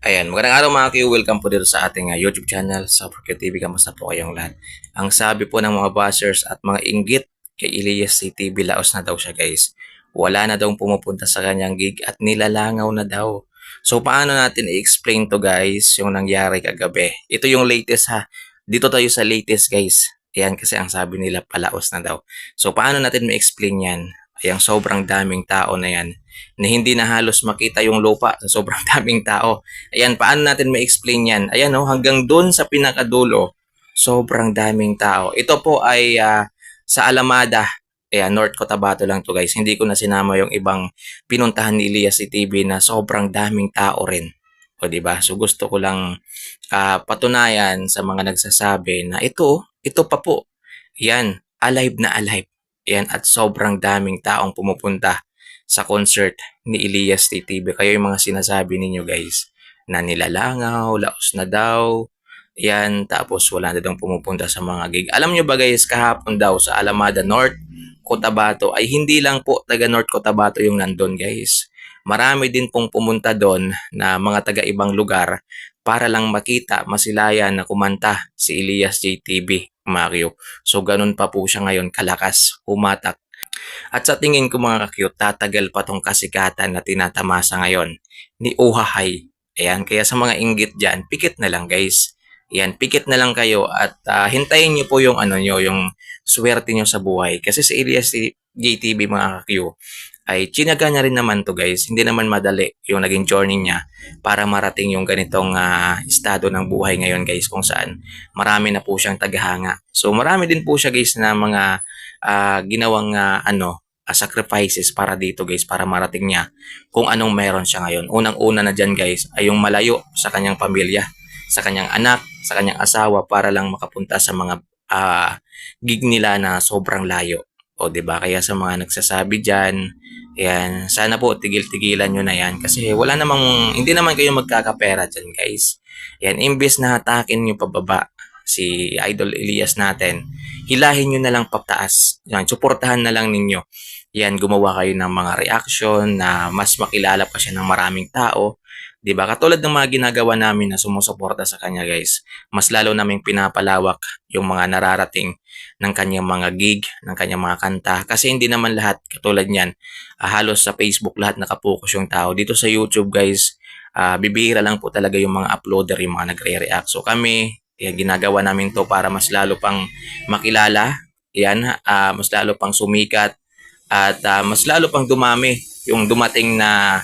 Ayan, magandang araw mga Q. Welcome po dito sa ating uh, YouTube channel, sa Q TV. Kamusta po kayong lahat? Ang sabi po ng mga bashers at mga inggit kay Elias CTV, laos na daw siya guys. Wala na daw pumupunta sa kanyang gig at nilalangaw na daw. So paano natin i-explain to guys yung nangyari kagabi? Ito yung latest ha. Dito tayo sa latest guys. Ayan kasi ang sabi nila palaos na daw. So paano natin ma-explain yan? Ayan, sobrang daming tao na yan na hindi na halos makita yung lupa sa sobrang daming tao. Ayan, paano natin ma-explain yan? Ayan, oh, hanggang doon sa pinakadulo, sobrang daming tao. Ito po ay ah, sa Alamada, Ayan, North Cotabato lang to guys. Hindi ko na sinama yung ibang pinuntahan ni Elias TV na sobrang daming tao rin. O ba? So gusto ko lang ah, patunayan sa mga nagsasabi na ito, ito pa po. Yan, alive na alive. Yan, at sobrang daming taong pumupunta sa concert ni Elias TTV. Kayo yung mga sinasabi ninyo guys na nilalangaw, laos na daw, yan, tapos wala na daw pumupunta sa mga gig. Alam nyo ba guys, kahapon daw sa Alamada North, Cotabato, ay hindi lang po taga North Cotabato yung nandun guys. Marami din pong pumunta doon na mga taga ibang lugar para lang makita, masilayan na kumanta si Elias JTV, Mario. So ganun pa po siya ngayon kalakas, humatak at sa tingin ko mga ka-cute, tatagal pa tong kasikatan na tinatamasa ngayon ni Ohahay. Ayan, kaya sa mga inggit dyan, pikit na lang guys. Ayan, pikit na lang kayo at ah, hintayin nyo po yung ano nyo, yung swerte nyo sa buhay. Kasi sa Elias JTV mga ka-Q, ay chinaga niya rin naman to guys. Hindi naman madali yung naging journey niya para marating yung ganitong ah, estado ng buhay ngayon guys kung saan marami na po siyang tagahanga. So marami din po siya guys na mga ah, ginawang ah, ano ah, sacrifices para dito guys para marating niya kung anong meron siya ngayon. Unang-una na dyan guys ay yung malayo sa kanyang pamilya, sa kanyang anak, sa kanyang asawa para lang makapunta sa mga ah, gig nila na sobrang layo. O ba? Kaya sa mga nagsasabi diyan, yan, sana po tigil-tigilan nyo na yan kasi wala namang hindi naman kayo magkakapera diyan, guys. Yan, imbes na hatakin nyo pababa si Idol Elias natin, hilahin nyo na lang pataas. Yan, suportahan na lang ninyo. Yan, gumawa kayo ng mga reaction na mas makilala pa siya ng maraming tao. 'Di ba? Katulad ng mga ginagawa namin na sumusuporta sa kanya, guys. Mas lalo naming pinapalawak yung mga nararating ng kanyang mga gig, ng kanyang mga kanta. Kasi hindi naman lahat katulad niyan. ah, halos sa Facebook lahat nakapokus yung tao. Dito sa YouTube, guys, ah, bibihira lang po talaga yung mga uploader, yung mga nagre-react. So kami, yan, ginagawa namin to para mas lalo pang makilala, yan, ah, mas lalo pang sumikat, at ah, mas lalo pang dumami yung dumating na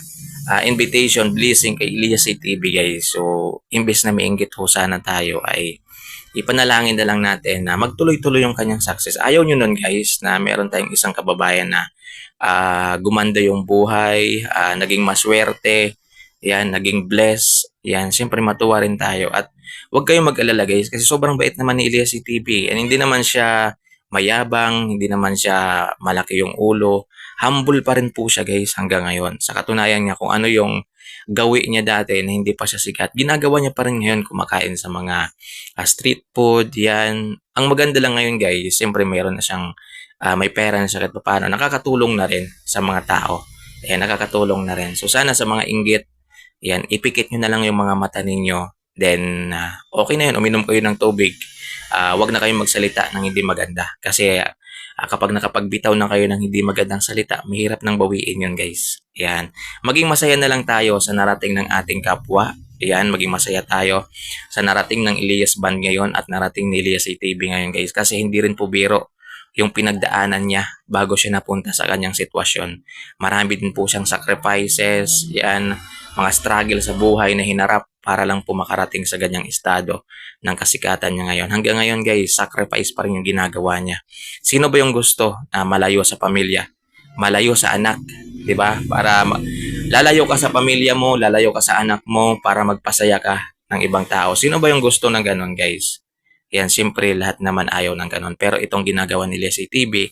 ah, invitation, blessing kay Elias TV guys. So, imbes na mainggit ho sana tayo ay ipanalangin na lang natin na magtuloy-tuloy yung kanyang success. Ayaw nyo nun guys na meron tayong isang kababayan na ah, gumanda yung buhay, ah, naging maswerte, yan, naging bless, yan, siyempre matuwa rin tayo. At huwag kayong mag-alala guys kasi sobrang bait naman ni Elias TV. And hindi naman siya mayabang, hindi naman siya malaki yung ulo. Humble pa rin po siya guys hanggang ngayon. Sa katunayan niya kung ano yung gawi niya dati na hindi pa siya sikat, ginagawa niya pa rin ngayon kumakain sa mga ah, street food, yan. Ang maganda lang ngayon guys, siyempre mayroon na siyang, ah, may pera na siya kahit paano, nakakatulong na rin sa mga tao. Ayan, nakakatulong na rin. So sana sa mga inggit, yan, ipikit nyo na lang yung mga mata ninyo. Then, ah, okay na yun, uminom kayo ng tubig. Ah, wag na kayong magsalita ng hindi maganda. Kasi ah, kapag nakapagbitaw na kayo ng hindi magandang salita, mahirap nang bawiin yun guys. Yan. Maging masaya na lang tayo sa narating ng ating kapwa. Yan, maging masaya tayo sa narating ng Elias Band ngayon at narating ni Elias ATV ngayon guys. Kasi hindi rin po biro yung pinagdaanan niya bago siya napunta sa kanyang sitwasyon. Marami din po siyang sacrifices, yan, mga struggle sa buhay na hinarap para lang po makarating sa ganyang estado ng kasikatan niya ngayon. Hanggang ngayon guys, sacrifice pa rin yung ginagawa niya. Sino ba yung gusto na malayo sa pamilya? Malayo sa anak, 'di ba? Para lalayo ka sa pamilya mo, lalayo ka sa anak mo para magpasaya ka ng ibang tao. Sino ba yung gusto ng ganun, guys? Yan, siyempre lahat naman ayaw ng ganun. Pero itong ginagawa ni Leslie TV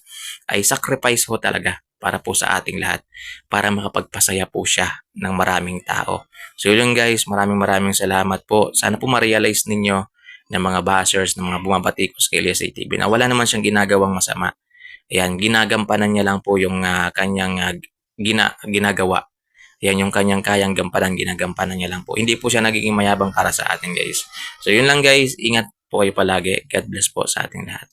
ay sacrifice ho talaga para po sa ating lahat. Para makapagpasaya po siya ng maraming tao. So yun guys, maraming maraming salamat po. Sana po ma-realize ninyo ng mga bashers, ng mga bumabatikos kay Leslie TV na wala naman siyang ginagawang masama. Ayan, ginagampanan niya lang po yung ah, kanyang ah, gina, ginagawa Yan yung kanyang kayang gampanan, ginagampanan niya lang po. Hindi po siya nagiging mayabang para sa atin guys. So yun lang guys, ingat po kayo palagi. God bless po sa ating lahat.